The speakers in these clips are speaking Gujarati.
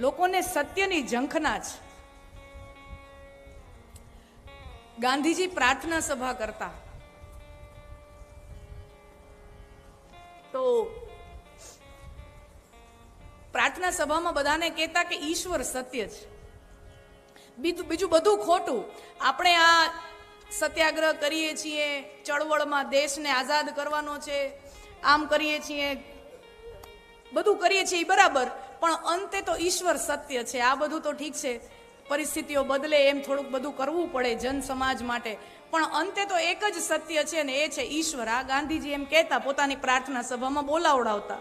લોકોને સત્યની ઝંખના છે. ગાંધીજી પ્રાર્થના સભા કરતા. તો પ્રાર્થના સભામાં બધાને કહેતા કે ઈશ્વર સત્ય છે. બીજું બીજું બધું ખોટું. આપણે આ સત્યાગ્રહ કરીએ છીએ, ચળવળમાં દેશને આઝાદ કરવાનો છે, આમ કરીએ છીએ, બધું કરીએ છીએ બરાબર. પણ અંતે તો ઈશ્વર સત્ય છે. આ બધું તો ઠીક છે. પરિસ્થિતિઓ બદલે એમ થોડુંક બધું કરવું પડે જન સમાજ માટે. પણ અંતે તો એક જ સત્ય છે ને એ છે ઈશ્વર. આ ગાંધીજી એમ કહેતા પોતાની પ્રાર્થના સભામાં બોલાવડાવતા.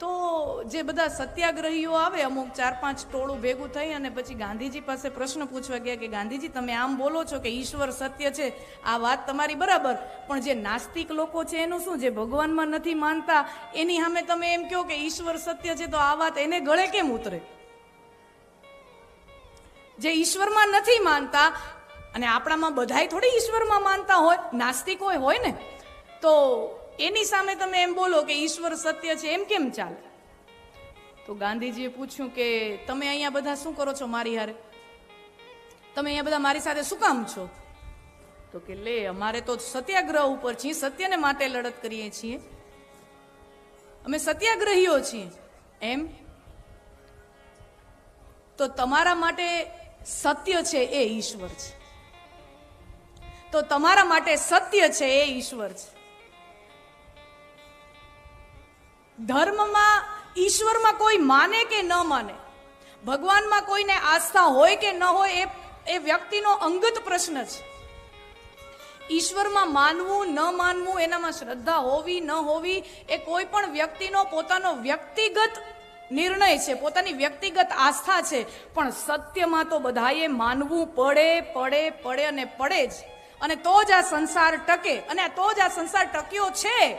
તો જે બધા સત્યાગ્રહીઓ આવે, અમુક ચાર પાંચ ટોળું ભેગું થઈ અને પછી ગાંધીજી પાસે પ્રશ્ન પૂછવા ગયા કે, ગાંધીજી, તમે આમ બોલો છો કે ઈશ્વર સત્ય છે? આ વાત તમારી બરાબર. પણ જે નાસ્તિક લોકો છે એનું શું? જે ભગવાનમાં નથી માનતા, એની સામે તમે એમ કહો કે ઈશ્વર સત્ય છે, તો આ વાત એને ગળે કેમ ઉતરે? જે ઈશ્વરમાં નથી માનતા, અને આપણામાં બધાય થોડી ઈશ્વરમાં માનતા હોય, નાસ્તિક હોય હોય ને? તો એની સામે તમે એમ બોલો કે ઈશ્વર સત્ય છે, એમ કેમ ચાલે? તો ગાંધીજીએ પૂછ્યું કે તમે અહીંયા બધા શું કરો છો મારી હારે? તમે અહીંયા બધા મારી સાથે શું કામ છો? તો કે લે, અમારે તો સત્યાગ્રહ ઉપર છીએ, સત્યને માટે લડત કરીએ છીએ. અમે સત્યાગ્રહીઓ છીએ. એમ? તો તમારા માટે સત્ય છે એ ઈશ્વર છે. તો તમારા માટે સત્ય છે એ ઈશ્વર છે. ધર્મમાં ઈશ્વરમાં કોઈ માને કે ન માને? ભગવાનમાં કોઈને આસ્થા હોય કે ન હોય એ એ વ્યક્તિનો અંગત પ્રશ્ન છે. ઈશ્વરમાં માનવું, ન માનવું, એનામાં શ્રદ્ધા હોવી, ન હોવી, એ કોઈ પણ વ્યક્તિનો પોતાનો વ્યક્તિગત નિર્ણય છે, પોતાની વ્યક્તિગત આસ્થા છે. પણ સત્યમાં તો બધાએ માનવું પડે પડે પડે અને પડે જ. અને તો જ આ સંસાર ટકે. અને તો જ આ સંસાર ટક્યો છે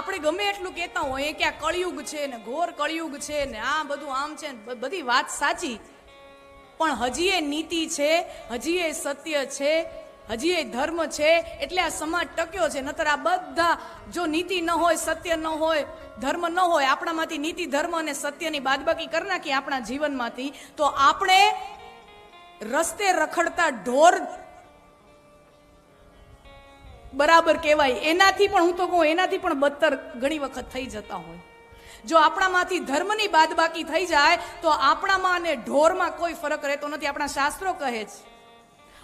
આપણે ગમે એટલું કહેતા હોઈએ કે આ કળિયુગ છે ને ઘોર કળિયુગ છે ને આ બધું આમ છે ને બધી વાત સાચી. પણ હજી એ નીતિ છે હજી એ સત્ય છે હજી એ ધર્મ છે, એટલે આ સમાજ ટક્યો છે. નતર આ બધા જો નીતિ ન હોય, સત્ય ન હોય, ધર્મ ન હોય, આપણામાંથી નીતિ, ધર્મ અને સત્યની બાદબાકી કરી નાખીએ આપણા જીવનમાંથી, તો આપણે રસ્તે રખડતા ઢોર બરાબર કહેવાય. એનાથી પણ હું તો કહું, એનાથી પણ બદતર ઘણી વખત થઈ જતા હોય. જો આપણામાંથી ધર્મની બાદબાકી થઈ જાય, તો આપણામાં અને ઢોરમાં કોઈ ફરક રહેતો નથી. આપણા શાસ્ત્રો કહે છે,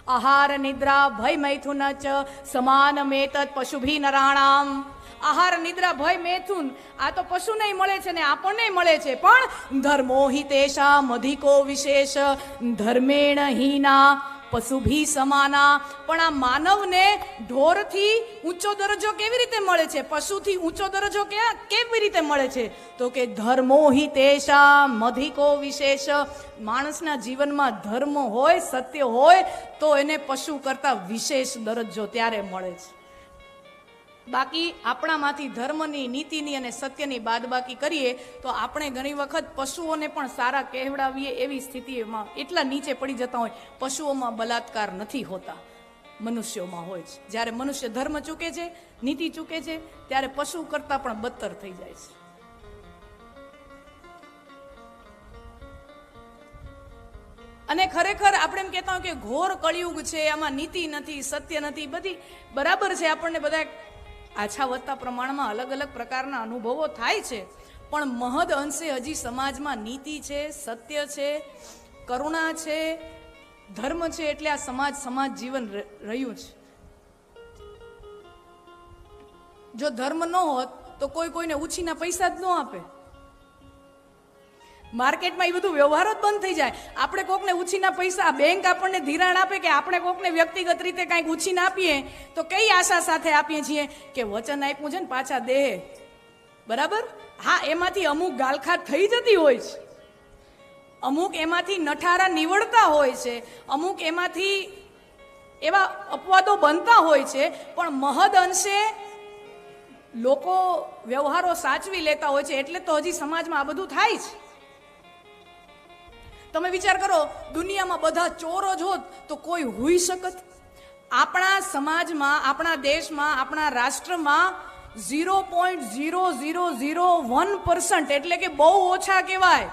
આહાર નિદ્રા ભય મૈથુન ચ, સમાન મેતત પશુભી નરાણામ. આહાર નિદ્રા ભય મેથુન, આ તો પશુને મળે છે ને આપણને મળે છે. પણ ધર્મો હિતેશા મધિકો વિશેષ, ધર્મેણ હીના પશુભી સમાના. પણ આ માનવને ઢોરથી ઊંચો દરજ્જો કેવી રીતે મળે છે? પશુથી ઊંચો દરજ્જો ક્યાં? કેવી રીતે મળે છે? તો કે ધર્મો હિ તેષામ અધિકો વિશેષ. માણસના જીવનમાં ધર્મ હોય, સત્ય હોય, તો એને પશુ કરતા વિશેષ દરજ્જો ત્યારે મળે છે. બાકી આપણામાંથી ધર્મની, નીતિની અને સત્યની બાદબાકી કરીએ તો આપણે ઘણી વખત પશુઓને પણ સારા કહેવડાવીએ એવી સ્થિતિમાં એટલા નીચે પડી જતા હોય, પશુઓમાં બલાત્કાર નથી હોતા. મનુષ્યોમાં હોય છે. જ્યારે મનુષ્ય ધર્મ ચૂકે છે, નીતિ ચૂકે છે, ત્યારે પશુ કરતાં પણ બદતર થઈ જાય છે. અને ખરેખર આપણે એમ કહેતા હોય કે ઘોર કળિયુગ છે, આમાં નીતિ નથી, સત્ય નથી, બધી બરાબર છે. આપણને બધા આછા વધતા પ્રમાણમાં અલગ અલગ પ્રકારના અનુભવો થાય છે. પણ મહદ અંશે હજી સમાજમાં નીતિ છે, સત્ય છે, કરુણા છે, ધર્મ છે એટલે આ સમાજ સમાજ જીવન રહ્યું છે. જો ધર્મ ન હોત તો કોઈ કોઈને ઉછીના પૈસા જ ન આપે. માર્કેટમાં એ બધું વ્યવહાર જ બંધ થઈ જાય. આપણે કોકને ઉછીના પૈસા બેંક આપણને ધિરાણ આપે કે આપણે કોકને વ્યક્તિગત રીતે કાંઈક ઉછીને આપીએ, તો કઈ આશા સાથે આપીએ છીએ કે વચન આપ્યું છે ને પાછા દેહ બરાબર? હા, એમાંથી અમુક ગાલખાત થઈ જતી હોય છે. અમુક એમાંથી નઠારા નીવડતા હોય છે. અમુક એમાંથી એવા અપવાદો બનતા હોય છે. પણ મહદ અંશે લોકો વ્યવહારો સાચવી લેતા હોય છે. એટલે તો હજી સમાજમાં આ બધું થાય છે. તમે વિચાર કરો, દુનિયામાં બધા ચોરો જ હોત તો કોઈ હોઈ શકત? આપણા સમાજમાં, આપણા દેશમાં, આપણા રાષ્ટ્રમાં zero point zero zero zero one percent એટલે કે બહુ ઓછા કહેવાય.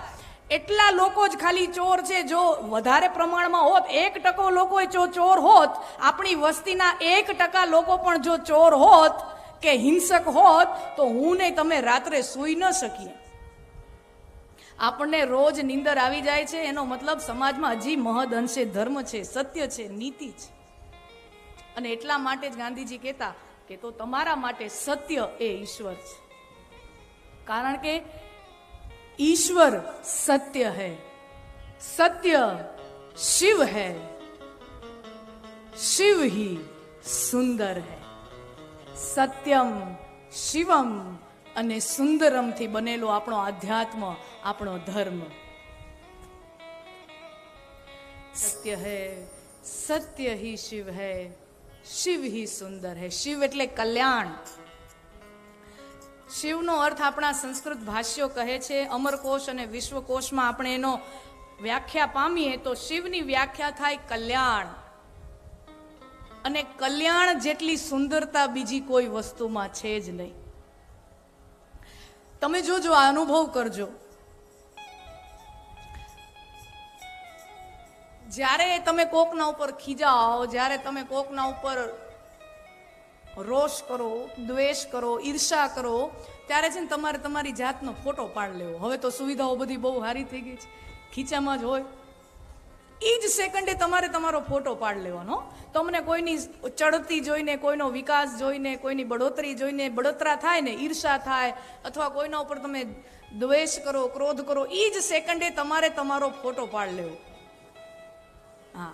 એટલા લોકો જ ખાલી ચોર છે. જો વધારે પ્રમાણમાં હોત, એક ટકો લોકો જો ચોર હોત, આપણી વસ્તીના એક ટકા લોકો પણ જો ચોર હોત કે હિંસક હોત, તો હું ને તમે રાત્રે સૂઈ ન શકીએ. આપણને રોજ નિંદર આવી જાય છે. એનો મતલબ સમાજમાં હજી મહદ અંશે ધર્મ છે, સત્ય છે, નીતિ છે. અને એટલા માટે જ ગાંધીજી કહેતા કે તો તમારા માટે સત્ય એ ઈશ્વર છે. કારણ કે ઈશ્વર સત્ય હૈ, સત્ય શિવ હૈ, શિવ હી સુંદર है સત્યમ શિવમ અને સુંદરમથી બનેલો આપણો આધ્યાત્મ, આપણો ધર્મ. સત્ય હૈ, સત્ય હિ શિવ હૈ, શિવ હી સુંદર હૈ. શિવ એટલે કલ્યાણ. શિવનો અર્થ આપણા સંસ્કૃત ભાષ્યો કહે છે, અમરકોશ અને વિશ્વકોશમાં આપણે એનો વ્યાખ્યા પામીએ તો શિવની વ્યાખ્યા થાય કલ્યાણ. અને કલ્યાણ જેટલી સુંદરતા બીજી કોઈ વસ્તુમાં છે જ નહીં. તમે જોજો, આ અનુભવ કરજો. જ્યારે તમે કોકના ઉપર ખીજાઓ, જ્યારે તમે કોકના ઉપર રોષ કરો, દ્વેષ કરો, ઈર્ષા કરો, ત્યારે છે ને તમારે તમારી જાતનો ફોટો પાડ લેવો. હવે તો સુવિધાઓ બધી બહુ સારી થઈ ગઈ છે. ખીચામાં જ હોય. એ જ સેકન્ડે તમારે તમારો ફોટો પાડ લેવાનો. તમને કોઈની ચડતી જોઈને, કોઈનો વિકાસ જોઈને, કોઈની બળોતરી જોઈને બળતરા થાય ને, ઈર્ષા થાય, અથવા કોઈના ઉપર તમે દ્વેષ કરો, ક્રોધ કરો એ જ સેકન્ડે તમારે તમારો ફોટો પાડ લેવો. હા.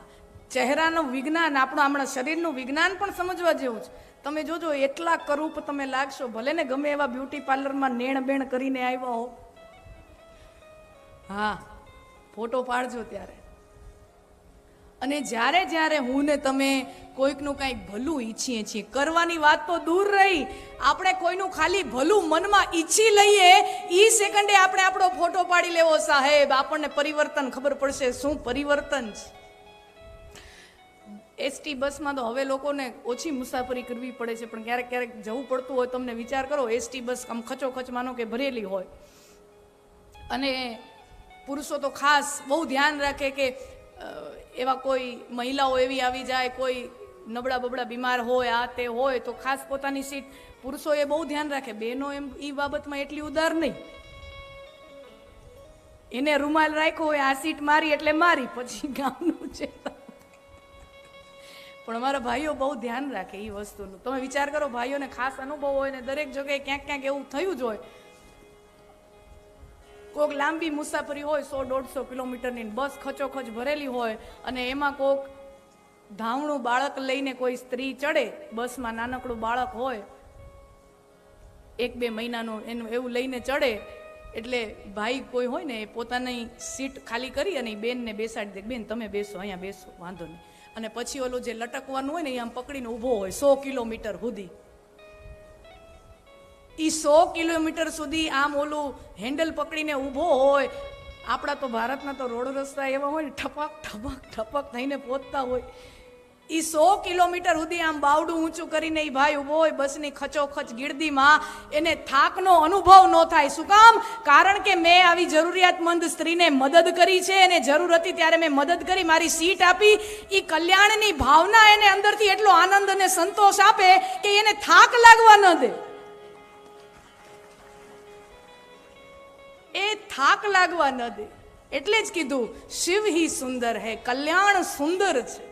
ચહેરાનું વિજ્ઞાન, આપણું હમણાં શરીરનું વિજ્ઞાન પણ સમજવા જેવું છે. તમે જોજો, એટલા કરૂપ તમે લાગશો, ભલે ને ગમે એવા બ્યુટી પાર્લરમાં નેણ બેણ કરીને આવ્યા હો. હા. ફોટો પાડજો ત્યારે. અને જ્યારે જ્યારે હું ને તમે કોઈકનું કાંઈક ભલું ઈચ્છીએ છીએ, કરવાની વાત તો દૂર રહી, આપણે કોઈનું ખાલી ભલું મનમાં ઈચ્છી લઈએ એ સેકન્ડે આપણે આપણો ફોટો પાડી લેવો, સાહેબ, આપણને પરિવર્તન ખબર પડશે, શું પરિવર્તન છે? એસટી બસમાં તો હવે લોકોને ઓછી મુસાફરી કરવી પડે છે, પણ ક્યારેક ક્યારેક જવું પડતું હોય, તમને વિચાર કરો, એસટી બસ આમ ખચોખચ માનો કે ભરેલી હોય. અને પુરુષો તો ખાસ બહુ ધ્યાન રાખે કે એવા કોઈ મહિલાઓ એવી આવી જાય, કોઈ નબળા બબળા બીમાર હોય, આ તે હોય, તો ખાસ પોતાની સીટ પુરુષો એ બહુ ધ્યાન રાખે. બહેનો એમ એ બાબતમાં એટલી ઉદાર નહીં. એને રૂમાલ રાખ્યો હોય, આ સીટ મારી એટલે મારી, પછી ગામનું છે. પણ અમારા ભાઈઓ બહુ ધ્યાન રાખે એ વસ્તુનું. તમે વિચાર કરો, ભાઈઓને ખાસ અનુભવ હોય ને દરેક જગ્યાએ ક્યાંક ક્યાંક એવું થયું જ હોય કોક લાંબી મુસાફરી હોય, સો દોઢસો કિલોમીટરની બસ ખચોખચ ભરેલી હોય અને એમાં કોઈક ધાવણું બાળક લઈને કોઈ સ્ત્રી ચડે, બસમાં નાનકડું બાળક હોય, એક બે મહિનાનું એનું એવું લઈને ચડે, એટલે ભાઈ કોઈ હોય ને એ પોતાની સીટ ખાલી કરી અને એ બેનને બેસાડી દે બેન, તમે બેસો, અહીંયા બેસો, વાંધો નહીં. અને પછી ઓલું જે લટકવાનું હોય ને, એ આમ પકડીને ઊભો હોય, સો કિલોમીટર સુધી. ઈ સો કિલોમીટર સુધી આમ ઓલું હેન્ડલ પકડીને ઊભો હોય, આપણા તો ભારતના તો રોડ રસ્તા એવા હોય ને, ઠપક ઠપક ઠપક થઈને પહોંચતા હોય. એ સો કિલોમીટર સુધી આમ બાવડું ઊંચું કરીને એ ભાઈ ઊભો હોય બસની ખચોખચ ગીર્દીમાં, એને થાકનો અનુભવ ન થાય. શું કામ? કારણ કે મેં આવી જરૂરિયાતમંદ સ્ત્રીને મદદ કરી છે, એને જરૂર હતી ત્યારે મેં મદદ કરી, મારી સીટ આપી. એ કલ્યાણની ભાવના એને અંદરથી એટલો આનંદ અને સંતોષ આપે કે એને થાક લાગવા ન દે. થાક લાગવા ન દે. એટલે જ કીધું શિવ હી સુંદર હે કલ્યાણ સુંદર છે.